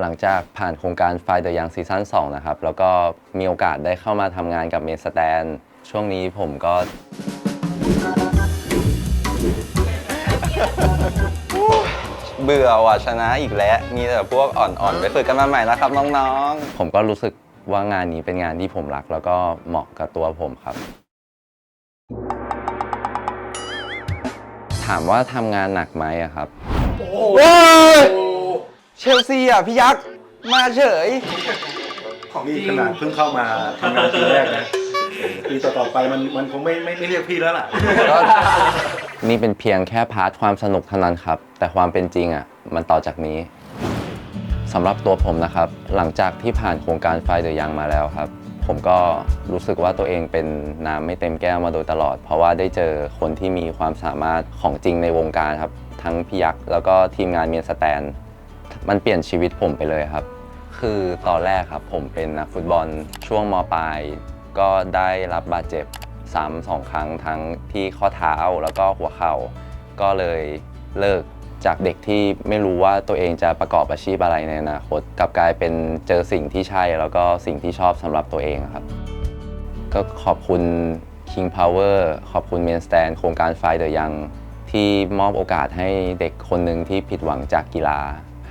หลังจากผ่านโครงการไฟเดอะยังซีซั่น2นะครับ แล้วก็มีโอกาสได้เข้ามาทำงานกับเมสแตน ช่วงนี้ผมก็ เบื่อว่ะชนะอีกแล้ว มีแต่พวกอ่อนๆ ไปฝึกกันมาใหม่นะครับน้องๆ ผมก็รู้สึกว่างานนี้เป็นงานที่ผมรัก แล้วก็เหมาะกับตัวผมครับ ถามว่าทำงานหนักไหมอะครับ โอ้ย ลซีอะพี่ยักษ์มาเฉย ของนี่ขนาดเพิ่งเข้ามาทำงานปีแรกนะปีต่อๆไปมันมันคงไม่ไม่ไม่เรียกพี่แล้วล่ะก็นี่เป็นเพียงแค่พาร์ทความสนุกเท่านั้นครับ แต่ความเป็นจริงอะมันต่อจากนี้สำหรับตัวผมนะครับ หลังจากที่ผ่านโครงการไฟเดอะยังมาแล้วครับ ผมก็รู้สึกว่าตัวเองเป็นน้ำไม่เต็มแก้วมาโดยตลอด เพราะว่าได้เจอคนที่มีความสามารถของจริงในวงการครับ ทั้งพี่ยักษ์แล้วก็ทีมงานเมียนสแตน มันเปลี่ยนชีวิตผมไปเลยครับ คือตอนแรกครับผมเป็นนักฟุตบอลช่วงมปลาย ก็ได้รับบาดเจ็บซ้ำสองครั้งทั้งที่ข้อเท้าแล้วก็หัวเข่า ก็เลยเลิกจากเด็กที่ไม่รู้ว่าตัวเองจะประกอบอาชีพอะไรในอนาคตกลับกลายเป็นเจอสิ่งที่ใช่แล้วก็สิ่งที่ชอบสำหรับตัวเองครับ ก็ขอบคุณ King Power ขอบคุณ Main Stand โครงการไฟเดอะยังที่มอบโอกาสให้เด็กคนหนึ่งที่ผิดหวังจากกีฬา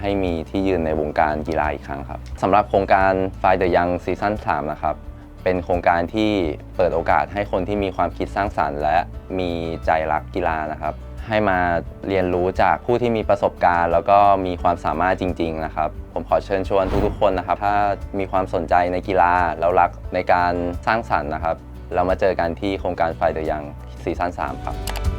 ให้มีที่ยืนในวงการกีฬาอีกครั้งครับสำหรับโครงการไฟเดอะยังซีซั่น3นะครับเป็นโครงการที่เปิดโอกาสให้คนที่มีความคิดสร้างสรรค์ และมีใจรักกีฬานะครับ ให้มาเรียนรู้จากผู้ที่มีประสบการณ์ แล้วก็มีความสามารถจริง ๆ นะครับ ผมขอเชิญชวนทุกๆคนนะครับ ถ้ามีความสนใจในกีฬาแล้วรักในการสร้างสรรค์นะครับ เรามาเจอกันที่โครงการไฟเดอะยังซีซั่น3ครับ